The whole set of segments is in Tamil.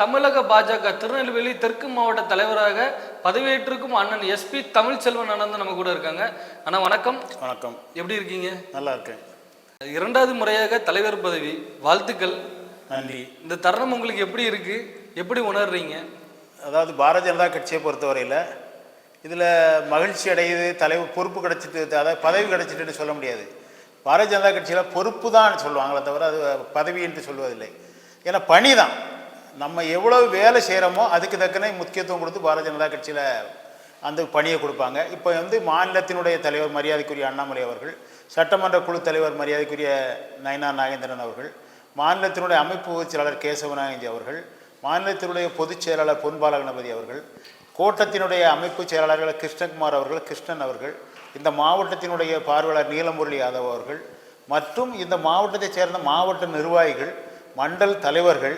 தமிழக பாஜக திருநெல்வேலி தெற்கு மாவட்ட தலைவராக பதவியேற்றிருக்கும் அண்ணன் எஸ்பி தமிழ்ச்செல்வன் அண்ணன் நம்ம கூட இருக்காங்க. அண்ணா வணக்கம். வணக்கம். எப்படி இருக்கீங்க? நல்லா இருக்கேன். இரண்டாவது முறையாக தலைவர் பதவி வாழ்த்துக்கள். நன்றி. இந்த தருணம் உங்களுக்கு எப்படி இருக்கு? எப்படி உணர்றீங்க? அதாவது பாரதிய ஜனதா கட்சியை பொறுத்தவரையில் இதில் மகிழ்ச்சி அடையுது தலைவர் பொறுப்பு கிடைச்சிட்டு அதாவது பதவி கிடைச்சிட்டுன்னு சொல்ல முடியாது. பாரதிய ஜனதா கட்சியில் பொறுப்பு தான் சொல்லுவாங்களே தவிர அது பதவி என்று சொல்வதில்லை. ஏன்னா பணி தான் நம்ம எவ்வளவு வேலை செய்கிறோமோ அதுக்கு தக்கன முக்கியத்துவம் கொடுத்து பாரதிய ஜனதா கட்சியில் அந்த பணியை கொடுப்பாங்க. இப்போ வந்து மாநிலத்தினுடைய தலைவர் மரியாதைக்குரிய அண்ணாமலை அவர்கள் சட்டமன்ற குழு தலைவர் மரியாதைக்குரிய நயனா நாகேந்திரன் அவர்கள் மாநிலத்தினுடைய அமைப்பு செயலாளர் கேசவநாயகி அவர்கள் மாநிலத்தினுடைய பொதுச் செயலாளர் பொன் கணபதி அவர்கள் கோட்டத்தினுடைய அமைப்பு செயலாளர்கள் கிருஷ்ணகுமார் அவர்கள் கிருஷ்ணன் அவர்கள் இந்த மாவட்டத்தினுடைய பார்வையாளர் நீலமுரளி யாதவ் அவர்கள் மற்றும் இந்த மாவட்டத்தைச் சேர்ந்த மாவட்ட நிர்வாகிகள் மண்டல் தலைவர்கள்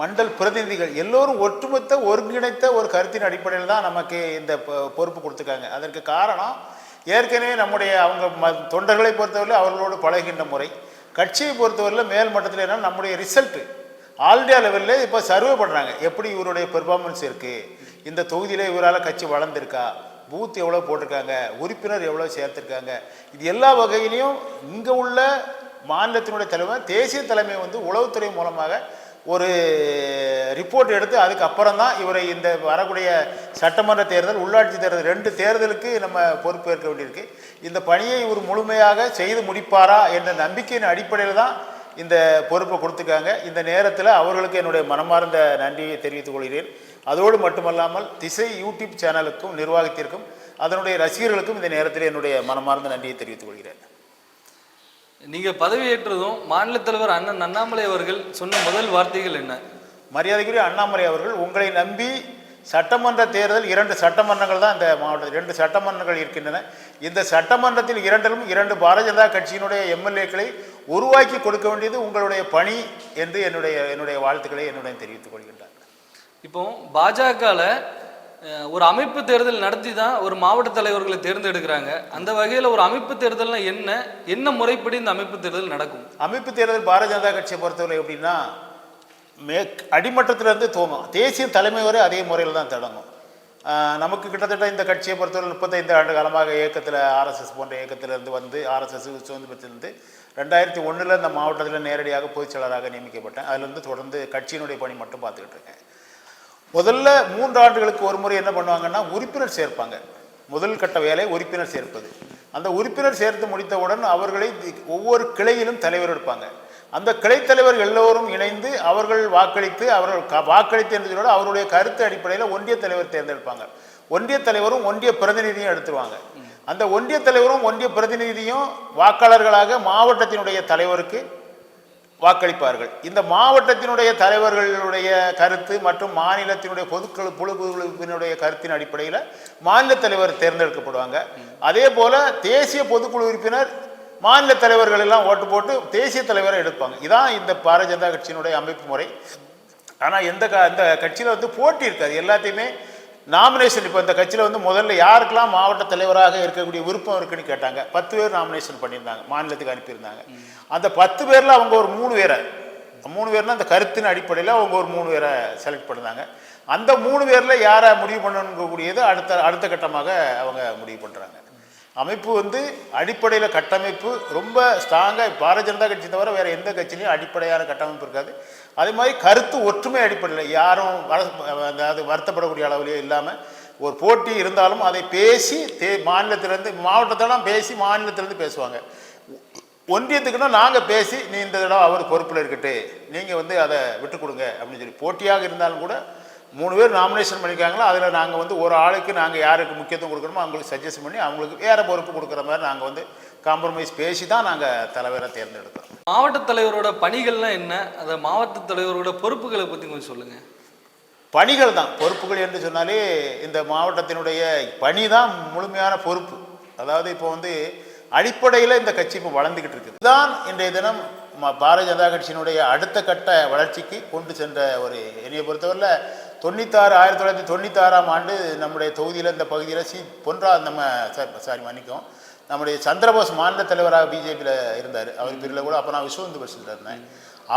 மண்டல் பிரதிநிதிகள் எல்லோரும் ஒட்டுமொத்த ஒருங்கிணைத்த ஒரு கருத்தின் அடிப்படையில் தான் நமக்கு இந்த பொ- பொறுப்பு கொடுத்துருக்காங்க. அதற்கு காரணம் ஏற்கனவே நம்முடைய அவங்க ம தொண்டர்களை பொறுத்தவரையில் அவர்களோடு பழகின்ற முறை. கட்சியை பொறுத்தவரையில் மேல் மட்டத்தில் என்ன நம்முடைய ரிசல்ட்டு ஆல் இண்டியா லெவலில் இப்போ சர்வே பண்ணுறாங்க எப்படி இவருடைய பெர்ஃபார்மன்ஸ் இருக்குது இந்த தொகுதியில் இவரால் கட்சி வளர்ந்துருக்கா? பூத் எவ்வளோ போட்டிருக்காங்க? உறுப்பினர் எவ்வளோ சேர்த்துருக்காங்க? இது எல்லா வகையிலையும் இங்கே உள்ள மாநிலத்தினுடைய தலைவர் தேசிய தலைமை வந்து உளவுத்துறை மூலமாக ஒரு ரிப்போர்ட் எடுத்து அதுக்கப்புறம் தான் இவரை இந்த வரக்கூடிய சட்டமன்ற தேர்தல் உள்ளாட்சி தேர்தல் ரெண்டு தேர்தலுக்கு நம்ம பொறுப்பேற்க வேண்டியிருக்கு. இந்த பணியை இவர் முழுமையாக செய்து முடிப்பாரா என்ற நம்பிக்கையின் அடிப்படையில் தான் இந்த பொறுப்பை கொடுத்துருக்காங்க. இந்த நேரத்தில் அவர்களுக்கு என்னுடைய மனமார்ந்த நன்றியை தெரிவித்துக் கொள்கிறேன். அதோடு மட்டுமல்லாமல் திசை யூடியூப் சேனலுக்கும் நிர்வாகத்திற்கும் அதனுடைய ரசிகர்களுக்கும் இந்த நேரத்தில் என்னுடைய மனமார்ந்த நன்றியை தெரிவித்துக் கொள்கிறேன். நீங்க பதவியேற்றதும் மாநில தலைவர் அண்ணன் அண்ணாமலை அவர்கள் சொன்ன முதல் வார்த்தைகள் என்ன? மரியாதைக்குரிய அண்ணாமலை அவர்கள் உங்களை நம்பி சட்டமன்ற தேர்தல் இரண்டு சட்டமன்றங்கள் தான் இந்த மாவட்டத்தில் இரண்டு சட்டமன்றங்கள் இருக்கின்றன. இந்த சட்டமன்றத்தில் இரண்டிலும் இரண்டு பாரதிய ஜனதா கட்சியினுடைய எம்எல்ஏக்களை உருவாக்கி கொடுக்க வேண்டியது உங்களுடைய பணி என்று என்னுடைய என்னுடைய வாழ்த்துக்களை என்னுடைய தெரிவித்துக் கொள்கின்றார். இப்போ பாஜகவில் ஒரு அமைப்பு தேர்தல் நடத்தி தான் ஒரு மாவட்ட தலைவர்களை தேர்ந்தெடுக்கிறாங்க. அந்த வகையில் ஒரு அமைப்பு தேர்தல்னா என்ன? என்ன முறைப்படி இந்த அமைப்பு தேர்தல் நடக்கும்? அமைப்பு தேர்தல் பாரதிய ஜனதா கட்சியை பொறுத்தவரை எப்படின்னா மே அடிமட்டத்திலிருந்து துவங்கும் தேசிய தலைமை வரை அதே முறையில் தான் தொடங்கும். நமக்கு கிட்டத்தட்ட இந்த கட்சியை பொறுத்தவரை முப்பத்தைந்து ஆண்டு காலமாக இயக்கத்தில் ஆர்எஸ்எஸ் போன்ற இயக்கத்திலிருந்து வந்து ஆர்எஸ்எஸ் சுதந்திரத்திலிருந்து ரெண்டாயிரத்தி ஒன்றில் இந்த மாவட்டத்தில் நேரடியாக பொதுச் செயலராக நியமிக்கப்பட்டேன். அதிலிருந்து தொடர்ந்து கட்சியினுடைய பணி மட்டும் பார்த்துக்கிட்டு இருக்கேன். முதல்ல மூன்று ஆண்டுகளுக்கு ஒரு முறை என்ன பண்ணுவாங்கன்னா உறுப்பினர் சேர்ப்பாங்க. முதல் கட்ட வேலை உறுப்பினர் சேர்ப்பது. அந்த உறுப்பினர் சேர்த்து முடித்தவுடன் அவர்களை ஒவ்வொரு கிளையிலும் தலைவர் எடுப்பாங்க. அந்த கிளைத்தலைவர் எல்லோரும் இணைந்து அவர்கள் வாக்களித்து அவர்கள் க- வாக்களித்து அவருடைய கருத்து அடிப்படையில் ஒன்றிய தலைவர் தேர்ந்தெடுப்பாங்க. ஒன்றிய தலைவரும் ஒன்றிய பிரதிநிதியும் எடுத்துருவாங்க. அந்த ஒன்றிய தலைவரும் ஒன்றிய பிரதிநிதியும் வாக்காளர்களாக மாவட்டத்தினுடைய தலைவருக்கு வாக்களிப்பார்கள். இந்த மாவட்டத்தினுடைய தலைவர்களுடைய கருத்து மற்றும் மாநிலத்தினுடைய பொதுக்குழு பொதுக்குழுவினுடைய கருத்தின் அடிப்படையில் மாநில தலைவர் தேர்ந்தெடுக்கப்படுவாங்க. அதே போல் தேசிய பொதுக்குழு உறுப்பினர் மாநில தலைவர்கள் எல்லாம் ஓட்டு போட்டு தேசிய தலைவரை எடுப்பாங்க. இதான் இந்த பாரதிய ஜனதா கட்சியினுடைய அமைப்பு முறை. ஆனால் எந்த க இந்த கட்சியில் வந்து போட்டி இருக்காது. எல்லாத்தையுமே நாமினேஷன் இப்போ இந்த கட்சியில் வந்து முதல்ல யாருக்கெல்லாம் மாவட்ட தலைவராக இருக்கக்கூடிய விருப்பம் இருக்குன்னு கேட்டாங்க. பத்து பேர் நாமினேஷன் பண்ணியிருந்தாங்க. மாநிலத்துக்கு அனுப்பியிருந்தாங்க. அந்த பத்து பேரில் அவங்க ஒரு மூணு பேரை மூணு பேர்னா அந்த கருத்தின் அடிப்படையில் அவங்க ஒரு மூணு பேரை செலக்ட் பண்ணாங்க அந்த மூணு பேரில் யாரை முடிவு பண்ணணுங்கக்கூடியது அடுத்த அடுத்த கட்டமாக அவங்க முடிவு பண்ணுறாங்க அமைப்பு வந்து அடிப்படையில் கட்டமைப்பு ரொம்ப ஸ்ட்ராங்காக பாரதிய ஜனதா கட்சி தவிர வேறு எந்த கட்சியிலையும் அடிப்படையான கட்டமைப்பு இருக்காது. அதே மாதிரி கருத்து ஒற்றுமை அடிப்படையில் யாரும் வர- அதாவது வருத்தப்படக்கூடிய அளவிலேயே இல்லாமல் ஒரு போட்டி இருந்தாலும் அதை பேசி தே மாநிலத்திலேருந்து மாவட்டத்தெல்லாம் பேசி மாநிலத்திலேருந்து பேசுவாங்க. ஒன்றியத்துக்குன்னா நாங்கள் பேசி நீ இந்த தடவை அவர் பொறுப்பில் இருக்கட்டு நீங்கள் வந்து அதை விட்டு கொடுங்க அப்படின்னு சொல்லி போட்டியாக இருந்தாலும் கூட மூணு பேர் நாமினேஷன் பண்ணியிருக்காங்களோ அதில் நாங்கள் வந்து ஒரு ஆளுக்கு நாங்கள் யாருக்கு முக்கியத்துவம் கொடுக்கணுமோ அவங்களுக்கு சஜஷன் பண்ணி அவங்களுக்கு வேறு பொறுப்பு கொடுக்குற மாதிரி நாங்கள் வந்து காம்ப்ரமைஸ் பேசி தான் நாங்கள் தலைவரை தேர்ந்தெடுக்கிறோம் மாவட்ட தலைவரோட பணிகள்லாம் என்ன? அந்த மாவட்ட தலைவரோட பொறுப்புகளை பற்றி கொஞ்சம் சொல்லுங்க. பணிகள் தான். பொறுப்புகள் என்று சொன்னாலே இந்த மாவட்டத்தினுடைய பணி தான் முழுமையான பொறுப்பு. அதாவது இப்போ வந்து அடிப்படையில் இந்த கட்சி இப்போ வளர்ந்துக்கிட்டு இருக்குது. இதுதான் இன்றைய தினம் பாரதிய ஜனதா கட்சியினுடைய அடுத்த கட்ட வளர்ச்சிக்கு கொண்டு சென்ற ஒரு என்னையை பொறுத்தவரையில் தொண்ணூத்தாறு ஆயிரத்தி தொள்ளாயிரத்தி தொண்ணூத்தாறாம் ஆண்டு நம்முடைய தொகுதியில் இந்த பகுதியில் சி பொன்றா நம்ம சாரி மன்னிக்கும் நம்முடைய சந்திரபோஸ் மாநில தலைவராக பிஜேபியில் இருந்தார். அவர் பிரிவில் கூட அப்போ நான் விஸ்வந்து பரிசில் இருந்தேன்.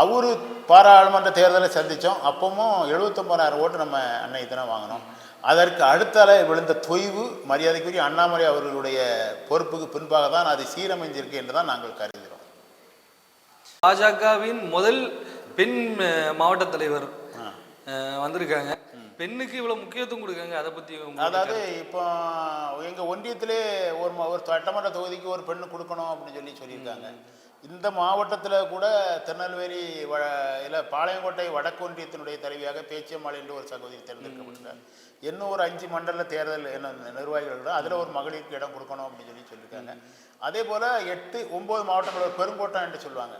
அவரு பாராளுமன்ற தேர்தலை சந்தித்தோம் அப்பவும் எழுபத்தொம்பதாயிரம் ஓட்டு நம்ம அன்னைக்கு தினம் வாங்கினோம். அதற்கு அடுத்தால விழுந்த தொய்வு மரியாதைக்குரிய அண்ணாமலை அவர்களுடைய பொறுப்புக்கு பின்பாக தான் அது சீரமைஞ்சிருக்கு என்று தான் நாங்கள் கருதுகிறோம். பாஜகவின் முதல் பெண் மாவட்ட தலைவர் வந்திருக்காங்க. பெண்ணுக்கு இவ்வளவு முக்கியத்துவம் கொடுக்காங்க அதை பத்தி அதாவது இப்போ எங்கள் ஒன்றியத்திலே ஒரு ஒரு சட்டமன்ற தொகுதிக்கு ஒரு பெண்ணு கொடுக்கணும் அப்படின்னு சொல்லி சொல்லியிருக்காங்க. இந்த மாவட்டத்தில் கூட திருநெல்வேலி வ இல்லை பாளையங்கோட்டை வடக்கு ஒன்றியத்தினுடைய தலைவியாக பேச்சியம்மாள் என்று ஒரு சகோதரி தேர்ந்தெடுக்கப்பட்டிருக்காங்க இன்னும் ஒரு அஞ்சு மண்டல தேர்தல் என்ன நிர்வாகிகள் அதில் ஒரு மகளிருக்கு இடம் கொடுக்கணும் அப்படின்னு சொல்லி சொல்லியிருக்காங்க. அதே போல் எட்டு ஒம்பது மாவட்டங்கள் பெருங்கோட்டம் என்று சொல்லுவாங்க.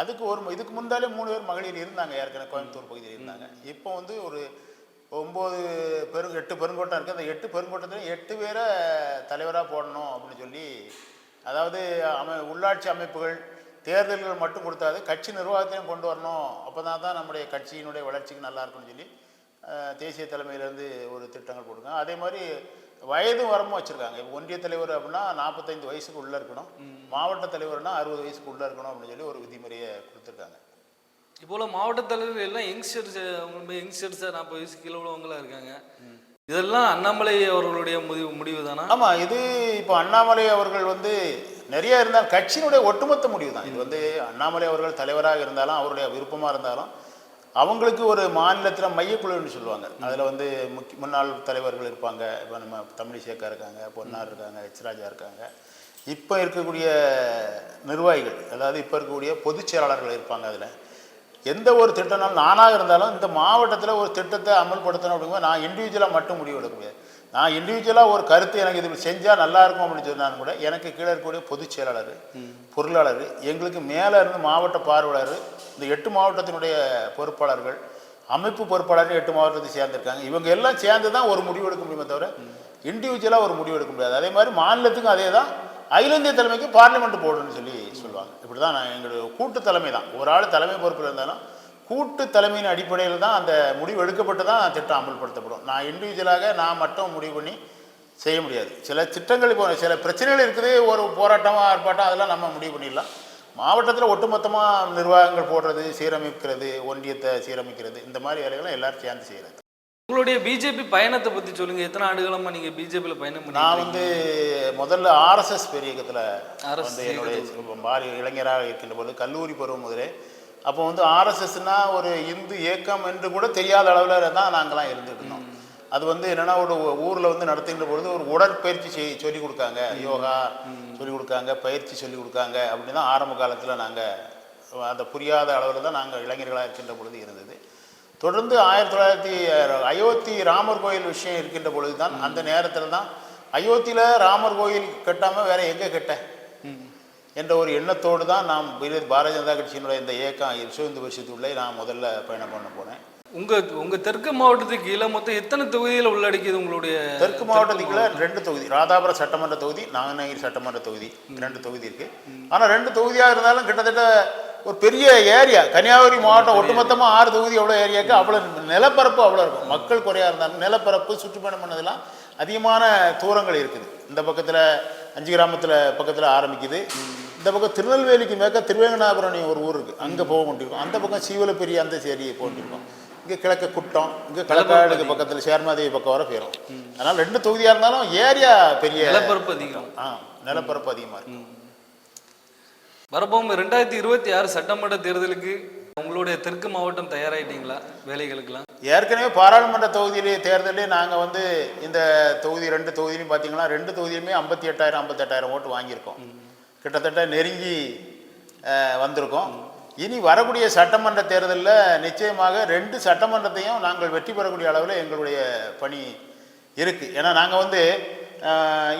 அதுக்கு ஒரு இதுக்கு முன்னாலே மூணு பேர் மகளிர் இருந்தாங்க ஏற்கனவே கோயம்புத்தூர் பகுதியில் இருந்தாங்க. இப்போ வந்து ஒரு ஒம்பது பெரு எட்டு பெருங்கோட்டம் இருக்குது அந்த எட்டு பெருங்கோட்டத்தில் எட்டு பேரை தலைவராக போடணும் அப்படின்னு சொல்லி அதாவது அமை உள்ளாட்சி அமைப்புகள் தேர்தல்கள் மட்டும் கொடுத்தாது கட்சி நிர்வாகத்தையும் கொண்டு வரணும். அப்போ தான் தான் நம்முடைய கட்சியினுடைய வளர்ச்சிக்கு நல்லா இருக்கும்னு சொல்லி தேசிய தலைமையிலேருந்து ஒரு திட்டங்கள் போட்டுருக்காங்க. அதே மாதிரி வயதும் வரமும் வச்சுருக்காங்க. இப்போ ஒன்றிய தலைவர் அப்படின்னா நாற்பத்தைந்து வயசுக்கு உள்ளே இருக்கணும். மாவட்ட தலைவர்னா அறுபது வயசுக்கு உள்ளே இருக்கணும் அப்படின்னு சொல்லி ஒரு விதிமுறையை கொடுத்துருக்காங்க. இப்போ மாவட்ட தலைவர்கள் எல்லாம் யங்ஸ்டர்ஸ் யங்ஸ்டர்ஸ் நாற்பது வயசு கீழே உள்ளவங்களா இருக்காங்க. இதெல்லாம் அண்ணாமலை அவர்களுடைய முடிவு முடிவு தானா ஆமாம் இது இப்போ அண்ணாமலை அவர்கள் வந்து நிறைய இருந்தால் கட்சியினுடைய ஒட்டுமொத்த முடிவு தான் இது வந்து அண்ணாமலை அவர்கள் தலைவராக இருந்தாலும் அவருடைய விருப்பமாக இருந்தாலும் அவங்களுக்கு ஒரு மாநிலத்தில் மையக்குழுன்னு சொல்லுவாங்க. அதில் வந்து முக்கிய முன்னாள் தலைவர்கள் இருப்பாங்க. இப்போ நம்ம தமிழிசேக்கா இருக்காங்க பொன்னார் இருக்காங்க எச் ராஜா இருக்காங்க. இப்போ இருக்கக்கூடிய நிர்வாகிகள் அதாவது இப்போ இருக்கக்கூடிய பொதுச் செயலாளர்கள் இருப்பாங்க அதில். எந்த ஒரு திட்டம்னாலும் நானாக இருந்தாலும் இந்த மாவட்டத்தில் ஒரு திட்டத்தை அமல்படுத்தணும் அப்படிங்கும்போது நான் இண்டிவிஜுவலாக மட்டும் முடிவு எடுக்க முடியாது. நான் இண்டிவிஜுவலாக ஒரு கருத்து எனக்கு இது செஞ்சால் நல்லா இருக்கும் அப்படின்னு சொன்னாலும் கூட எனக்கு கீழே இருக்கக்கூடிய பொதுச் செயலாளர் பொருளாளர் எங்களுக்கு மேலே இருந்து மாவட்ட பார்வையாளர் இந்த எட்டு மாவட்டத்தினுடைய பொறுப்பாளர்கள் அமைப்பு பொறுப்பாளர் எட்டு மாவட்டத்தை சேர்ந்திருக்காங்க. இவங்க எல்லாம் சேர்ந்து தான் ஒரு முடிவு எடுக்க முடியுமே தவிர இண்டிவிஜுவலாக ஒரு முடிவு எடுக்க முடியாது. அதே மாதிரி மாநிலத்துக்கும் அதே தான். அகில இந்திய தலைமைக்கு பார்லிமெண்ட் போர்டுன்னு சொல்லி சொல்லுவாங்க. இப்படி தான் நான் எங்களுடைய கூட்டு தலைமை தான். ஒரு ஆள் தலைமை பொறுப்பில் இருந்தாலும் கூட்டு தலைமையின் அடிப்படையில் தான் அந்த முடிவு எடுக்கப்பட்டு தான் திட்டம் அமல்படுத்தப்படும். நான் இண்டிவிஜுவலாக நான் மட்டும் முடிவு பண்ணி செய்ய முடியாது. சில திட்டங்கள் இப்போ சில பிரச்சனைகள் இருக்குது ஒரு போராட்டமாக ஆர்ப்பாட்டம் அதெல்லாம் நம்ம முடிவு பண்ணிடலாம். மாவட்டத்தில் ஒட்டுமொத்தமாக நிர்வாகங்கள் போடுறது சீரமைக்கிறது ஒன்றியத்தை சீரமைக்கிறது இந்த மாதிரி வேலைகளை எல்லாரும் சேர்ந்து செய்கிறது உங்களுடைய பிஜேபி பயணத்தை பத்தி சொல்லுங்க. எத்தனை ஆண்டுகளமா நீங்க பிஜேபியில் பயணம் நான் வந்து முதல்ல ஆர்எஸ்எஸ் பெரியக்கத்தில் RSS வந்து என்னுடைய பாரி இளைஞராக இருக்கின்ற போது கல்லூரி பருவம் முதலே அப்போ வந்து ஆர்எஸ்எஸ்னா ஒரு இந்து இயக்கம் என்று கூட தெரியாத அளவில் தான் நாங்களாம் இருந்துருந்தோம். அது வந்து என்னன்னா ஒரு ஊரில் வந்து நடத்துகின்ற பொழுது ஒரு உடற்பயிற்சி செய் சொல்லிக் கொடுக்காங்க யோகா சொல்லிக் கொடுக்காங்க பயிற்சி சொல்லிக் கொடுக்காங்க அப்படின்னு தான் ஆரம்ப காலத்தில் நாங்கள் அந்த புரியாத அளவில் தான் நாங்கள் இளைஞர்களாக இருக்கின்ற பொழுது இருந்தது. தொடர்ந்து ஆயிரத்தி தொள்ளாயிரத்தி அயோத்தி ராமர் கோயில் விஷயம் இருக்கின்ற பொழுது தான் அந்த நேரத்தில் தான் அயோத்தியில் ராமர் கோயில் கட்டாமல் வேறு எங்கே கட்ட? என்ற ஒரு எண்ணத்தோடு தான் நாம் பிர- பாரதிய ஜனதா கட்சியினுடைய இந்த இயக்கம் யசுவந்து வருஷத்துள்ளே நான் முதல்ல பயணம் பண்ண போனேன். உங்க உங்க தெற்கு மாவட்டத்துக்கு கீழே மொத்தம் எத்தனை தொகுதியில் உள்ளடக்கியது உங்களுடைய தெற்கு மாவட்டத்துக்குள்ள ரெண்டு தொகுதி. ராதாபுரம் சட்டமன்ற தொகுதி நாகநகிரி சட்டமன்ற தொகுதி ரெண்டு தொகுதி இருக்கு. ஆனால் ரெண்டு தொகுதியாக இருந்தாலும் கிட்டத்தட்ட ஒரு பெரிய ஏரியா. கன்னியாகுமரி மாவட்டம் ஒட்டுமொத்தமாக ஆறு தொகுதி எவ்வளோ ஏரியாவுக்கு அவ்வளோ நிலப்பரப்பு அவ்வளோ இருக்கும். மக்கள் குறையாக இருந்தாலும் நிலப்பரப்பு சுற்றுப்பயணம் பண்ணதெல்லாம் அதிகமான தூரங்கள் இருக்குது. இந்த பக்கத்தில் அஞ்சு கிராமத்தில் பக்கத்தில் ஆரம்பிக்குது. இந்த பக்கம் திருநெல்வேலிக்கு மேற்க திருவேங்கனாபுரம் ஒரு ஊர் இருக்குது அங்கே போக கொண்டிருக்கும் அந்த பக்கம் சீவலப்பெரிய அந்த சேரியை போட்டிருக்கோம் இங்கே கிழக்கு குட்டம் இங்கே களக்காடுக்கு பக்கத்தில் சேர்மாதேவி பக்கம் வர போயிடும் அதனால் ரெண்டு தொகுதியாக இருந்தாலும் ஏரியா பெரிய நிலப்பரப்பு அதிகம். ஆ நிலப்பரப்பு அதிகமாக இருக்கும் வரப்போம் ரெண்டாயிரத்தி இருபத்தி ஆறு சட்டமன்ற தேர்தலுக்கு உங்களுடைய தெற்கு மாவட்டம் தயாராயிட்டீங்களா? வேலைகளுக்கெல்லாம்? ஏற்கனவே பாராளுமன்ற தொகுதியிலே தேர்தலே நாங்கள் வந்து இந்த தொகுதி ரெண்டு தொகுதியிலையும் பார்த்தீங்கன்னா ரெண்டு தொகுதியிலுமே ஐம்பத்தி எட்டாயிரம் ஐம்பத்தெட்டாயிரம் ஓட்டு வாங்கியிருக்கோம். கிட்டத்தட்ட நெருங்கி வந்திருக்கோம். இனி வரக்கூடிய சட்டமன்ற தேர்தலில் நிச்சயமாக ரெண்டு சட்டமன்றத்தையும் நாங்கள் வெற்றி பெறக்கூடிய அளவில் எங்களுடைய பணி இருக்குது ஏன்னா நாங்கள் வந்து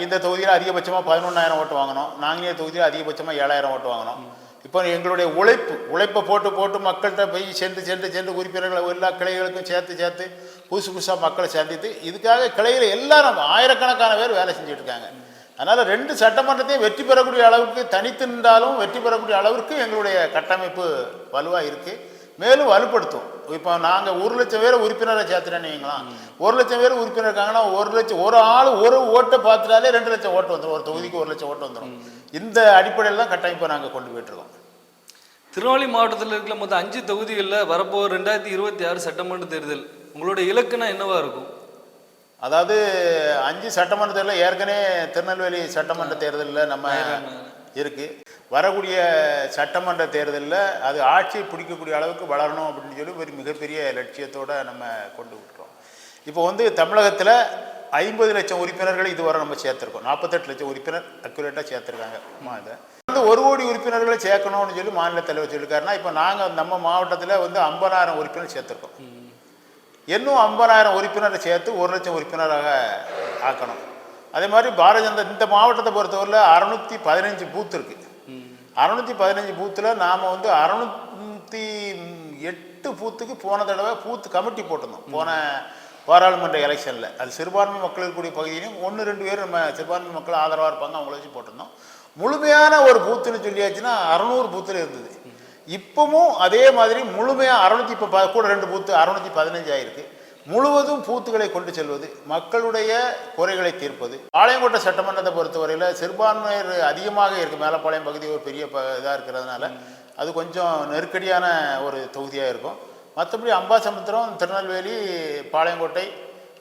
இந்த தொகுதியில் அதிகபட்சமாக பதினொன்றாயிரம் ஓட்டு வாங்கினோம். நாங்குநேர் தொகுதியில் அதிகபட்சமாக ஏழாயிரம் ஓட்டு வாங்கினோம். இப்போ எங்களுடைய உழைப்பு உழைப்பை போட்டு போட்டு மக்கள்கிட்ட போய் சென்று சென்று சென்று உறுப்பினர்களை எல்லா கிளைகளுக்கும் சேர்த்து சேர்த்து புதுசு புதுசாக மக்களை சந்தித்து இதுக்காக கிளையில் எல்லாரும் ஆயிரக்கணக்கான பேர் வேலை செஞ்சுட்டு இருக்காங்க. அதனால் ரெண்டு சட்டமன்றத்தையும் வெற்றி பெறக்கூடிய அளவுக்கு தனித்து நின்றாலும் வெற்றி பெறக்கூடிய அளவிற்கு எங்களுடைய கட்டமைப்பு வலுவாக இருக்குது மேலும் வலுப்படுத்தும். இப்போ நாங்கள் ஒரு லட்சம் பேர் உறுப்பினரை சேர்த்துட்டேன்னு வைங்களேன். ஒரு லட்சம் பேர் உறுப்பினர் இருக்காங்கன்னா ஒரு லட்சம் ஒரு ஆள் ஒரு ஓட்டை பார்த்துட்டாலே ரெண்டு லட்சம் ஓட்டு வந்துடும் ஒரு தொகுதிக்கு ஒரு லட்சம் ஓட்டு வந்துடும் இந்த அடிப்படையில் தான் கட்டமைப்பை நாங்கள் கொண்டு போயிட்டுருக்கோம். திருநெல்வேலி மாவட்டத்தில் இருக்கிற மொத்தம் அஞ்சு தொகுதிகளில் வரப்போகிற ரெண்டாயிரத்தி இருபத்தி ஆறு சட்டமன்ற தேர்தல் உங்களுடைய இலக்குனா என்னவா இருக்கும்? அதாவது அஞ்சு சட்டமன்ற தேர்தலில் ஏற்கனவே திருநெல்வேலி சட்டமன்ற தேர்தலில் நம்ம இருக்கு. வரக்கூடிய சட்டமன்ற தேர்தலில் அது ஆட்சியை பிடிக்கக்கூடிய அளவுக்கு வளரணும் அப்படின்னு சொல்லி ஒரு மிகப்பெரிய லட்சியத்தோட நம்ம கொண்டு விட்டுறோம் இப்போ வந்து தமிழகத்தில் ஐம்பது லட்சம் உறுப்பினர்களை இதுவரை நம்ம சேர்த்துருக்கோம். நாற்பத்தெட்டு லட்சம் உறுப்பினர் அக்யூரேட்டாக சேர்த்துருக்காங்க. இதை. வந்து ஒரு கோடி உறுப்பினர்களை சேர்க்கணும்னு சொல்லி மாநில தலைவர் சொல்லியிருக்காருன்னா இப்போ நாங்கள் நம்ம மாவட்டத்தில் வந்து ஐம்பதாயிரம் உறுப்பினர் சேர்த்துருக்கோம். இன்னும் ஐம்பதாயிரம் உறுப்பினரை சேர்த்து ஒரு லட்சம் உறுப்பினராக ஆக்கணும். அதே மாதிரி பாரதிய ஜனதா இந்த மாவட்டத்தை பொறுத்தவரையில் அறுநூத்தி பதினஞ்சு பூத் இருக்கு. அறுநூத்தி பதினஞ்சு பூத்தில் நாம் வந்து அறுநூத்தி எட்டு பூத்துக்கு போன தடவை பூத்து கமிட்டி போட்டிருந்தோம். போன பாராளுமன்ற எலெக்ஷனில். அது சிறுபான்மை மக்கள் இருக்கக்கூடிய பகுதியிலையும் ஒன்று ரெண்டு பேர் நம்ம சிறுபான்மை மக்கள் ஆதரவாக இருப்பாங்க அவங்கள வச்சு போட்டிருந்தோம். முழுமையான ஒரு பூத்துன்னு சொல்லியாச்சுன்னா அறநூறு பூத்தில் இருந்தது. இப்போவும் அதே மாதிரி முழுமையாக அறுநூத்தி இப்போ கூட ரெண்டு பூத்து அறநூற்றி பதினஞ்சு ஆயிருக்கு. முழுவதும் பூத்துகளை கொண்டு செல்வது மக்களுடைய குறைகளை தீர்ப்பது. பாளையங்கோட்டை சட்டமன்றத்தை பொறுத்தவரையில் சிறுபான்மையர் அதிகமாக இருக்குது மேலப்பாளையம் பகுதி ஒரு பெரிய ப இதாக இருக்கிறதுனால அது கொஞ்சம் நெருக்கடியான ஒரு தொகுதியாக இருக்கும். மற்றபடி அம்பாசமுத்திரம் திருநெல்வேலி பாளையங்கோட்டை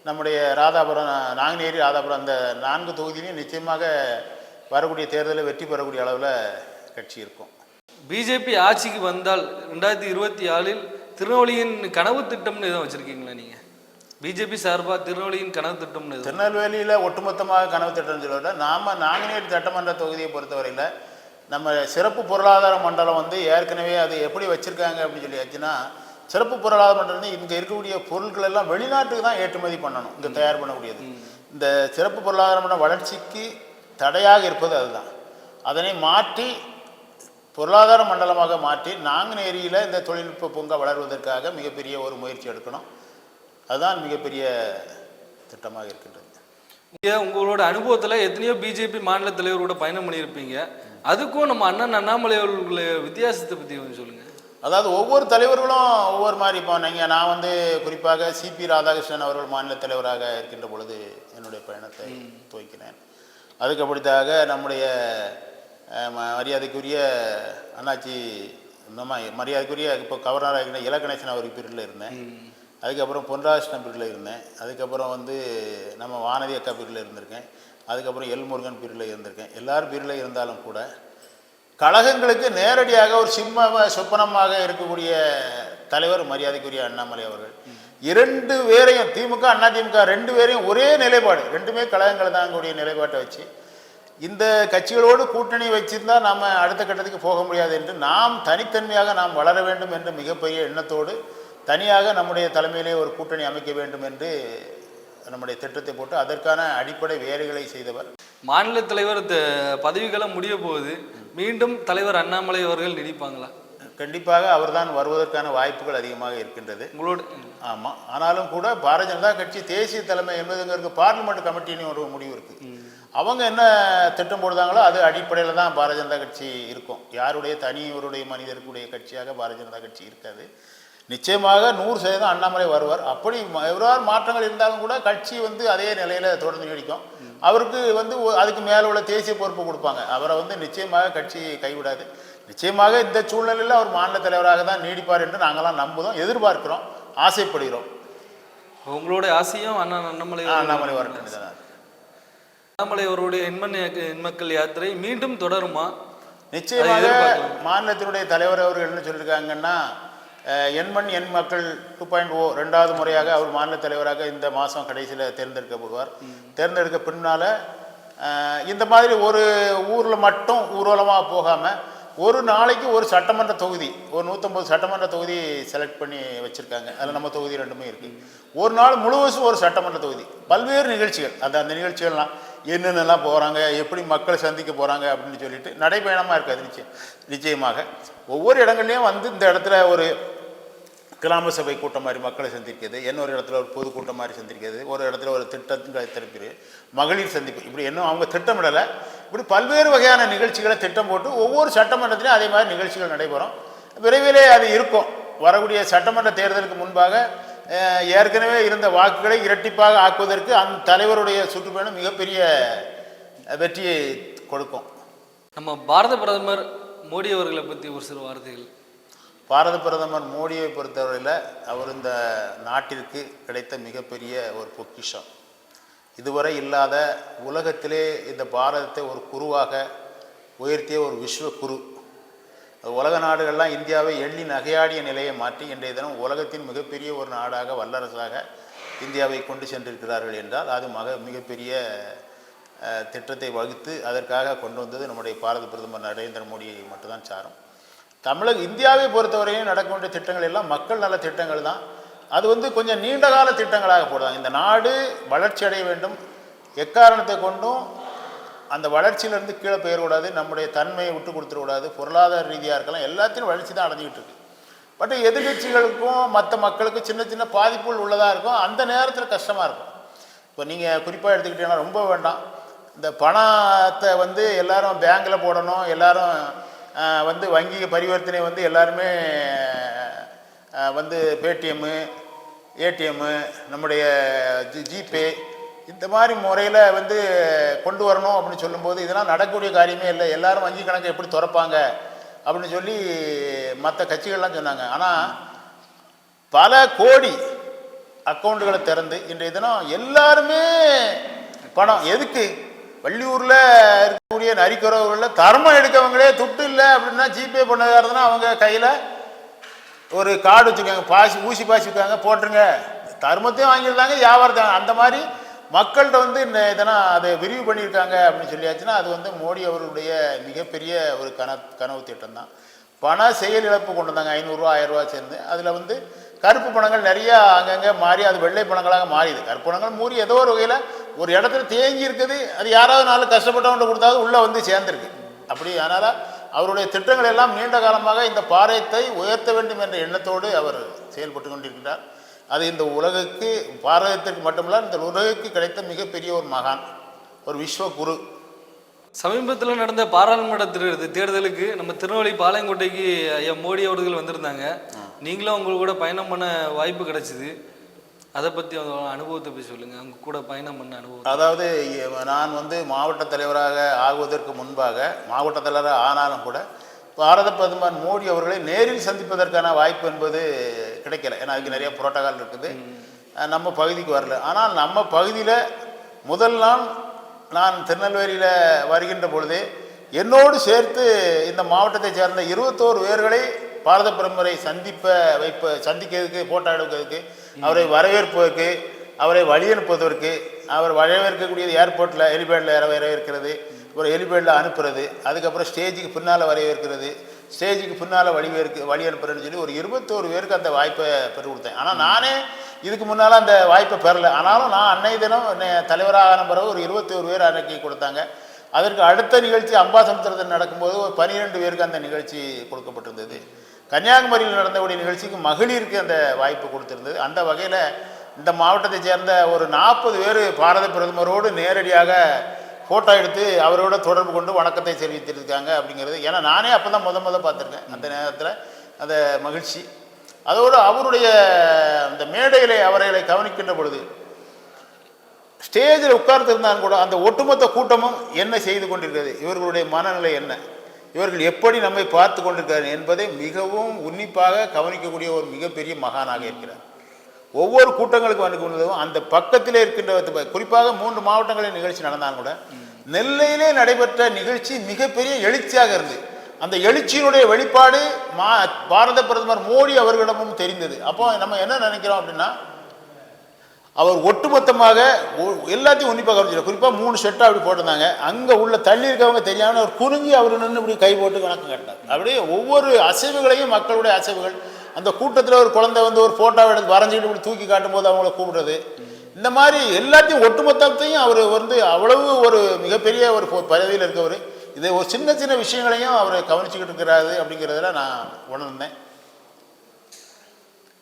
நம்முடைய ராதாபுரம் நாங்குநேரி ராதாபுரம் அந்த நான்கு தொகுதியிலையும் நிச்சயமாக வரக்கூடிய தேர்தலில் வெற்றி பெறக்கூடிய அளவில் கட்சி இருக்கும். பிஜேபி ஆட்சிக்கு வந்தால் ரெண்டாயிரத்தி இருபத்தி ஆறில் திருநெல்வேலியின் கனவு திட்டம்னு எதுவும் வச்சிருக்கீங்களா நீங்க? பிஜேபி சார்பா திருநெல்வேலியின் கனவு திட்டம்னு திருநெல்வேலியில் ஒட்டுமொத்தமாக கனவு திட்டம் சொல்ல நாம் நாங்குநேரி சட்டமன்ற தொகுதியை பொறுத்தவரையில் நம்ம சிறப்பு பொருளாதார மண்டலம் வந்து ஏற்கனவே அது எப்படி வச்சுருக்காங்க அப்படின்னு சொல்லியாச்சுன்னா சிறப்பு பொருளாதார மண்டலம் வந்து இங்கே இருக்கக்கூடிய பொருட்கள் எல்லாம் வெளிநாட்டுக்கு தான் ஏற்றுமதி பண்ணணும். இங்கே தயார் பண்ணக்கூடியது. இந்த சிறப்பு பொருளாதார வளர்ச்சிக்கு தடையாக இருப்பது அதுதான். அதனை மாற்றி பொருளாதார மண்டலமாக மாற்றி நாங்குநேரியில் இந்த தொழில்நுட்ப பூங்கா வளர்வதற்காக மிகப்பெரிய ஒரு முயற்சி எடுக்கணும். அதுதான் மிகப்பெரிய திட்டமாக இருக்கின்றது. உங்களோட அனுபவத்துல எத்தனையோ பிஜேபி மாநில தலைவரோட பயணம் பண்ணியிருப்பீங்க. அதுக்கும் நம்ம அண்ணன் அண்ணாமலை அவர்களுடைய வித்தியாசத்தை பத்தி கொஞ்சம் சொல்லுங்க. அதாவது ஒவ்வொரு தலைவர்களும் ஒவ்வொரு மாதிரி இப்போ நீங்கள் நான் வந்து குறிப்பாக சிபி ராதாகிருஷ்ணன் அவர்கள் மாநில தலைவராக இருக்கின்ற பொழுது என்னுடைய பயணத்தை துவக்கினேன். அதுக்கு அப்படித்தாக நம்முடைய மரியாதைக்குரிய அண்ணாச்சி நம்ம மரியாதைக்குரிய இப்போ கவர்னராக இருந்த இலக்கணேசன் அவர் பீரியடில் இருந்தேன். அதுக்கப்புறம் பொன்ராஜ்ன பீரியடில் இருந்தேன். அதுக்கப்புறம் வந்து நம்ம வானதி அக்கா பீரியடில் இருந்திருக்கேன். அதுக்கப்புறம் எல் முருகன் பீரியடில் இருந்திருக்கேன். எல்லார் பீரியடில் இருந்தாலும் கூட கழகங்களுக்கு நேரடியாக ஒரு சிம்ம சொப்பனமாக இருக்கக்கூடிய தலைவர் மரியாதைக்குரிய அண்ணாமலை அவர்கள். இரண்டு பேரையும் திமுக அண்ணா திமுக ரெண்டு பேரையும் ஒரே நிலைப்பாடு. ரெண்டுமே கழகங்கள் தாங்கக்கூடிய நிலைப்பாட்டை வச்சு இந்த கட்சிகளோடு கூட்டணி வச்சிருந்தா நாம் அடுத்த கட்டத்துக்கு போக முடியாது என்று நாம் தனித்தன்மையாக நாம் வளர வேண்டும் என்ற மிகப்பெரிய எண்ணத்தோடு தனியாக நம்முடைய தலைமையிலே ஒரு கூட்டணி அமைக்க வேண்டும் என்று நம்முடைய திட்டத்தை போட்டு அதற்கான அடிப்படை வேலைகளை செய்தவர். மாநில தலைவர் த- பதவிக்காலம் முடிய போகுது. மீண்டும் தலைவர் அண்ணாமலை அவர்கள் நீடிப்பாங்களா கண்டிப்பாக அவர்தான் வருவதற்கான வாய்ப்புகள் அதிகமாக இருக்கின்றது. உங்களோட ஆமாம் ஆனாலும் கூட பாரதிய ஜனதா கட்சி தேசிய தலைமை என்பதுங்கிறது பார்லிமெண்ட் கமிட்டின்னு ஒரு முடிவு இருக்குது அவங்க என்ன திட்டம் போடுதாங்களோ அது அடிப்படையில் தான் பாரதிய ஜனதா கட்சி இருக்கும். யாருடைய தனியவருடைய மனிதருக்குடைய கட்சியாக பாரதிய ஜனதா கட்சி இருக்காது. நிச்சயமாக நூறு சதவீதம் அண்ணாமலை வருவார். அப்படி எவ்வாறு மாற்றங்கள் இருந்தாலும் கூட கட்சி வந்து அதே நிலையில் தொடர்ந்து நீடிக்கும். அவருக்கு வந்து அதுக்கு மேலே உள்ள தேசிய பொறுப்பு கொடுப்பாங்க. அவரை வந்து நிச்சயமாக கட்சி கைவிடாது. நிச்சயமாக இந்த சூழ்நிலையில் அவர் மாநில தலைவராக தான் நீடிப்பார் என்று நாங்களாம் நம்புதோம் எதிர்பார்க்கிறோம் ஆசைப்படுகிறோம். உங்களோட ஆசையும் அண்ணன் அண்ணாமலை அண்ணாமலை வரட்டும் அண்ணாமலை அவருடைய எண்மண் யா- எண்மக்கள் யாத்திரை மீண்டும் தொடருமா? நிச்சயமாக. மாநிலத்தினுடைய தலைவர் அவர்கள் என்ன சொல்லியிருக்காங்கன்னா எண்மண் எண் மக்கள் டூ பாயிண்ட் ஓ ரெண்டாவது முறையாக அவர் மாநில தலைவராக இந்த மாதம் கடைசியில் தேர்ந்தெடுக்கப்படுவார் தேர்ந்தெடுக்க பின்னால் இந்த மாதிரி ஒரு ஊரில் மட்டும் ஊர்வலமாக போகாமல் ஒரு நாளைக்கு ஒரு சட்டமன்ற தொகுதி ஒரு நூற்றம்பது சட்டமன்ற தொகுதி செலக்ட் பண்ணி வச்சுருக்காங்க. அதில் நம்ம தொகுதி ரெண்டுமே இருக்குது ஒரு நாள் முழுவதும் ஒரு சட்டமன்ற தொகுதி. பல்வேறு நிகழ்ச்சிகள். அந்த அந்த நிகழ்ச்சிகள்லாம் என்னென்னலாம் போகிறாங்க எப்படி மக்களை சந்திக்க போகிறாங்க அப்படின்னு சொல்லிட்டு நடைபயணமாக இருக்காது நிச்சயம். நிச்சயமாக ஒவ்வொரு இடங்கள்லையும் வந்து இந்த இடத்துல ஒரு கிராம சபை கூட்டம் மாதிரி மக்களை சந்திக்கிறது இன்னொரு இடத்துல ஒரு பொதுக்கூட்டம் மாதிரி சந்திக்கிறது ஒரு இடத்துல ஒரு திட்டத்தின் திறப்பிரு மகளிர் சந்திப்பு இப்படி இன்னும் அவங்க திட்டமிடலை. இப்படி பல்வேறு வகையான நிகழ்ச்சிகளை திட்டம் போட்டு ஒவ்வொரு சட்டமன்றத்திலையும் அதே மாதிரி நிகழ்ச்சிகள் நடைபெறும். விரைவிலே அது இருக்கும். வரக்கூடிய சட்டமன்ற தேர்தலுக்கு முன்பாக ஏற்கனவே இருந்த வாக்குகளை இரட்டிப்பாக ஆக்குவதற்கு அந்த தலைவருடைய சுற்றுப்பயணம் மிகப்பெரிய வெற்றியை கொடுக்கும். நம்ம பாரத பிரதமர் மோடி அவர்களை பற்றி ஒரு சில வார்த்தைகள். பாரத பிரதமர் மோடியை பொறுத்தவரையில் அவர் இந்த நாட்டிற்கு கிடைத்த மிகப்பெரிய ஒரு பொக்கிஷம். இதுவரை இல்லாத உலகத்திலே இந்த பாரதத்தை ஒரு குருவாக உயர்த்திய ஒரு விஸ்வ குரு உலக நாடுகள்லாம் இந்தியாவை எள்ளி நகையாடிய நிலையை மாற்றி இன்றைய தினம் உலகத்தின் மிகப்பெரிய ஒரு நாடாக வல்லரசாக இந்தியாவை கொண்டு சென்றிருக்கிறார்கள் என்றால் அது மக மிகப்பெரிய திட்டத்தை வகுத்து அதற்காக கொண்டு வந்தது நம்முடைய பாரத பிரதமர் நரேந்திர மோடியை மட்டும்தான் சாரும். தமிழக இந்தியாவை பொறுத்தவரையும் நடக்க வேண்டிய திட்டங்கள் எல்லாம் மக்கள் நல திட்டங்கள் தான். அது வந்து கொஞ்சம் நீண்ட கால திட்டங்களாக போடுறாங்க இந்த நாடு வளர்ச்சி அடைய வேண்டும். எக்காரணத்தை கொண்டும் அந்த வளர்ச்சியிலேருந்து கீழே போயிடக்கூடாது. நம்முடைய தன்மையை விட்டு கொடுத்துடக்கூடாது. பொருளாதார ரீதியாக இருக்கலாம். எல்லாத்தையும் வளர்ச்சி தான் அடைஞ்சிக்கிட்டு இருக்கு. பட் எதிர்கட்சிகளுக்கும் மற்ற மக்களுக்கும் சின்ன சின்ன பாதிப்புகள் உள்ளதாக இருக்கும். அந்த நேரத்தில் கஷ்டமாக இருக்கும். இப்போ நீங்கள் குறிப்பாக எடுத்துக்கிட்டீங்கன்னா ரொம்ப வேண்டாம். இந்த பணத்தை வந்து எல்லாரும் பேங்க்கில் போடணும். எல்லாரும் வந்து வங்கி பரிவர்த்தனை வந்து எல்லாருமே வந்து பேடிஎம்மு ஏடிஎம்மு நம்முடைய ஜி ஜிபே இந்த மாதிரி முறையில் வந்து கொண்டு வரணும் அப்படின்னு சொல்லும்போது இதெல்லாம் நடக்கக்கூடிய காரியமே இல்லை. எல்லாரும் வங்கி கணக்கை எப்படி திறப்பாங்க அப்படின்னு சொல்லி மற்ற கட்சிகள்லாம் சொன்னாங்க. ஆனால் பல கோடி அக்கௌண்ட்டுகளை திறந்து இன்றைய தினம் எல்லாருமே பணம் எதுக்கு? வள்ளியூரில் இருக்கக்கூடிய நரிக்குறவர்களில் தர்மம் எடுக்கவங்களே துட்டு இல்லை அப்படின்னா ஜிபே பண்ணதாக அவங்க கையில் ஒரு கார்டு வச்சுருக்காங்க. பாசி ஊசி பாசி இருக்காங்க போட்டுருங்க. தர்மத்தையும் வாங்கியிருந்தாங்க வியாபாரத்தை அந்த மாதிரி மக்கள்கிட்ட வந்து இந்த இதெல்லாம் அதை விரிவு பண்ணியிருக்காங்க அப்படின்னு சொல்லியாச்சுன்னா அது வந்து மோடி அவர்களுடைய மிகப்பெரிய ஒரு கன கனவு திட்டம் தான் பண செயல் இழப்பு கொண்டு வந்தாங்க. ஐநூறுரூவா ஆயிரரூவா சேர்ந்து. அதில் வந்து கருப்பு பணங்கள் நிறையா அங்கங்கே மாறி அது வெள்ளை பணங்களாக மாறிது கருப்பு பணங்கள் மூறி ஏதோ ஒரு வகையில் ஒரு இடத்துல தேங்கி இருக்குது அது யாராவது நாலு கஷ்டப்பட்டவன்ட்டு கொடுத்தாவது உள்ளே வந்து சேர்ந்துருக்கு. அப்படி அதனால் அவருடைய திட்டங்கள் எல்லாம் நீண்ட காலமாக இந்த பாரதத்தை உயர்த்த வேண்டும் என்ற எண்ணத்தோடு அவர் செயல்பட்டு கொண்டிருக்கிறார். அது இந்த உலகுக்கு பாரதத்திற்கு மட்டுமல்ல இந்த உலகுக்கு கிடைத்த மிகப்பெரிய ஒரு மகான் ஒரு விஸ்வ குரு சமீபத்தில் நடந்த பாராளுமன்ற தேர்தல் தேர்தலுக்கு நம்ம திருநெல்வேலி பாளையங்கோட்டைக்கு ஐயா மோடி அவர்கள் வந்திருந்தாங்க. நீங்களும் அவங்க கூட பயணம் பண்ண வாய்ப்பு கிடைச்சிது. அதை பற்றி அவங்க அனுபவத்தை பற்றி சொல்லுங்கள் அவங்க கூட பயணம் பண்ண அனுபவம் அதாவது நான் வந்து மாவட்ட தலைவராக ஆகுவதற்கு முன்பாக மாவட்ட தலைவராக ஆனாலும் கூட பாரத பிரதமர் மோடி அவர்களை நேரில் சந்திப்பதற்கான வாய்ப்பு என்பது கிடைக்கல. ஏன்னா அதுக்கு நிறைய புரோட்டோகால் இருக்குது. நம்ம பகுதிக்கு வரல. ஆனால் நம்ம பகுதியில் முதல் நாள் நான் திருநெல்வேலியில் வருகின்ற பொழுது என்னோடு சேர்த்து இந்த மாவட்டத்தை சேர்ந்த இருபத்தோரு பேர்களை பாரத பிரதமரை சந்திப்ப வைப்ப சந்திக்கிறதுக்கு போட்டோ எடுக்கிறதுக்கு அவரை வரவேற்பதற்கு அவரை வழி அனுப்புவதற்கு அவர் வரவேற்கக்கூடியது ஏர்போர்ட்டில் ஹெலிபேடில் வரவேற்கிறது ஒரு ஹெலிபேடில் அனுப்புறது அதுக்கப்புறம் ஸ்டேஜுக்கு பின்னால் வரவேற்கிறது ஸ்டேஜுக்கு பின்னால் வழிவேற்கு வழி அனுப்புறேன்னு சொல்லி ஒரு இருபத்தோரு பேருக்கு அந்த வாய்ப்பை பெற்று கொடுத்தேன். ஆனால் நானே இதுக்கு முன்னால் அந்த வாய்ப்பை பெறல. ஆனாலும் நான் அன்னைய தினம் என்னை தலைவராக ஆன பிறகு ஒரு இருபத்தோரு பேர் அன்னைக்கு கொடுத்தாங்க. அதற்கு அடுத்த நிகழ்ச்சி அம்பாசமுத்திரத்தில் நடக்கும்போது ஒரு பன்னிரெண்டு பேருக்கு அந்த நிகழ்ச்சி கொடுக்கப்பட்டிருந்தது. கன்னியாகுமரியில் நடந்தக்கூடிய நிகழ்ச்சிக்கு மகளிருக்கு அந்த வாய்ப்பு கொடுத்துருந்தது. அந்த வகையில் இந்த மாவட்டத்தை சேர்ந்த ஒரு நாற்பது பேர் பாரத பிரதமரோடு நேரடியாக ஃபோட்டோ எடுத்து அவரோட தொடர்பு கொண்டு வணக்கத்தை தெரிவித்திருக்காங்க அப்படிங்கிறது. ஏன்னா நானே அப்போ தான் முத முத பார்த்துருக்கேன். அந்த நேரத்தில் அந்த மகிழ்ச்சி. அதோடு அவருடைய அந்த மேடையிலே அவர்களை கவனிக்கின்ற பொழுது ஸ்டேஜில் உட்கார்ந்திருந்தாலும் கூட அந்த ஒட்டுமொத்த கூட்டமும் என்ன செய்து கொண்டிருக்கிறது? இவர்களுடைய மனநிலை என்ன? இவர்கள் எப்படி நம்மை பார்த்து கொண்டிருக்கிறார் என்பதை மிகவும் உன்னிப்பாக கவனிக்கக்கூடிய ஒரு மிகப்பெரிய மகானாக இருக்கிறார். ஒவ்வொரு கூட்டங்களுக்கு வந்து கொண்டதும் அந்த பக்கத்திலே இருக்கின்ற குறிப்பாக மூன்று மாவட்டங்களில் நிகழ்ச்சி நடந்தாலும் கூட நெல்லையிலே நடைபெற்ற நிகழ்ச்சி மிகப்பெரிய எழுச்சியாக இருந்தது. அந்த எழுச்சியினுடைய வெளிப்பாடு மா பாரத பிரதமர் மோடி அவர்களிடமும் தெரிந்தது. அப்போ நம்ம என்ன நினைக்கிறோம் அப்படின்னா அவர் ஒட்டுமொத்தமாக எல்லாத்தையும் உன்னிப்பாக கவனிச்சிடும் குறிப்பாக மூணு செட்டாக அப்படி போட்டிருந்தாங்க. அங்கே உள்ள தள்ளி இருக்கவங்க தெரியாமல் அவர் குறுங்கி அவர் நின்று இப்படி கை போட்டு கணக்கு கட்டினார் அப்படியே ஒவ்வொரு அசைவுகளையும் மக்களுடைய அசைவுகள் அந்த கூட்டத்தில் ஒரு குழந்தை வந்து ஒரு ஃபோட்டோவை எடுத்து வரைஞ்சிட்டு இப்படி தூக்கி காட்டும்போது அவங்கள கூப்பிடுறது. இந்த மாதிரி எல்லாத்தையும் ஒட்டுமொத்தத்தையும் அவர் வந்து அவ்வளவு ஒரு மிகப்பெரிய ஒரு பதவியில் இருக்கவர். இதை ஒரு சின்ன சின்ன விஷயங்களையும் அவர் கவனிச்சுக்கிட்டு இருக்கிறாரு அப்படிங்கிறதுல நான் உணர்ந்தேன்.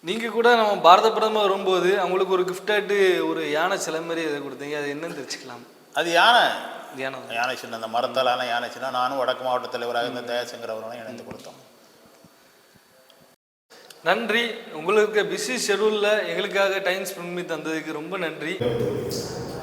நீங்கள் கூட நம்ம பாரத பிரதமர் வரும்போது அவங்களுக்கு ஒரு கிஃப்டாட்டு ஒரு யானை சிலை மாதிரி இதை கொடுத்தீங்க. அது என்னன்னு தெரிஞ்சுக்கலாம். அது யானை? யானை. யானை சின்ன அந்த மரத்தாலான யானை சின்ன. நானும் வடக்கு மாவட்ட தலைவராக இருந்த தயாசங்கர் அவர்களும் இணைந்து கொடுத்தோம். நன்றி. உங்களுக்கு பிஸி ஷெடியூலில் எங்களுக்காக டைம் ஸ்பெண்ட் பண்ணி தந்ததுக்கு ரொம்ப நன்றி.